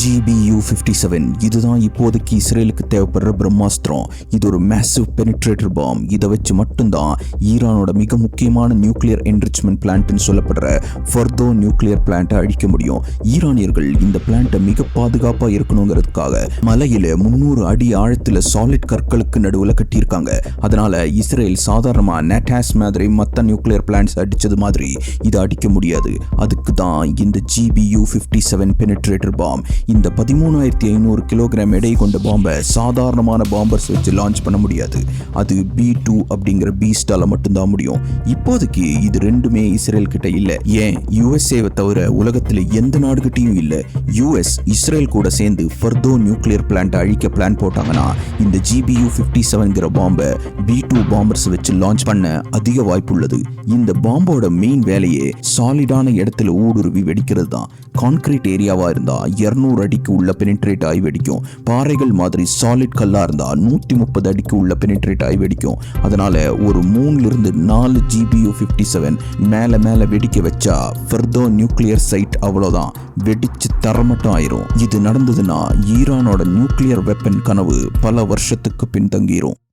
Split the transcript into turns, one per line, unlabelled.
GPU fifty seven இதுதான் இப்போதைக்கு இஸ்ரேலுக்கு தேவைப்படுற பிரம்மாஸ்திரம். இது ஒரு மேசிவ் பெனிட்ரேட்டர் பாம் இதை வச்சு மட்டும்தான் ஈரானோட மிக முக்கியமான நியூக்ளியர் என்ரிச்மெண்ட் பிளான்ட்னு சொல்லப்படுற ஃபர்தோ நியூக்ளியர் பிளான்ட்டை அழிக்க முடியும். ஈரானியர்கள் இந்த பிளான்ட்டை மிக பாதுகாப்பாக இருக்கணுங்கிறதுக்காக மலையில் முந்நூறு அடி ஆழத்தில் சாலிட் கற்களுக்கு நடுவில் கட்டியிருக்காங்க. அதனால இஸ்ரேல் சாதாரணமாக நேட்டாஸ் மாதிரி மற்ற நியூக்ளியர் பிளான்ட்ஸ் அடிச்சது மாதிரி இதை அடிக்க முடியாது. அதுக்கு தான் இந்த GBU fifty seven penetrator bomb இந்த பதிமூணாயிரத்தி ஐநூறு கிலோகிராம் எடை கொண்ட பாம்பை சாதாரணமான பாம்பர்ஸ் வச்சு லான்ச் பண்ண முடியாது. அது பி டூ அப்படிங்கிற பீஸ்டால மட்டும்தான் முடியும். இப்போதைக்கு இது ரெண்டுமே இஸ்ரேல் கிட்ட இல்லை. ஏன்? யுஎஸ்ஏவை தவிர உலகத்தில் எந்த நாடுகிட்டையும் இல்லை. யுஎஸ் இஸ்ரேல் கூட சேர்ந்து ஃபர்தோ நியூக்ளியர் பிளான்ட் அழிக்க பிளான் போட்டாங்கன்னா இந்த ஜிபியு ஃபிஃப்டி செவன்கிற பாம்பை பி டூ பாம்பர்ஸ் வச்சு லான்ச் பண்ண அதிக வாய்ப்புள்ளது. இந்த பாம்போட மெயின் வேலையே சாலிடான இடத்துல ஊடுருவி வெடிக்கிறது தான் கான்கிரீட் ஏரியாவாக இருந்தால் இரநூறு அடிக்கு உள்ள பெனிட்ரேட் ஆகி வெடிக்கும். பாறைகள் மாதிரி சாலிட் கல்லா இருந்தால் நூற்றி முப்பது அடிக்கு உள்ள பெனிட்ரேட் ஆகி வெடிக்கும். அதனால் ஒரு மூணுலேருந்து நாலு ஜிபியூ ஃபிஃப்டி செவன் மேலே மேலே வெடிக்க வச்சா ஃபர்தோ நியூக்ளியர் சைட் அவ்வளோதான். வெடிச்சு தரமட்டம் ஆயிரும். இது நடந்ததுன்னா ஈரானோட நியூக்ளியர் வெப்பன் கனவு பல வருஷத்துக்கு பின்தங்கிரும்.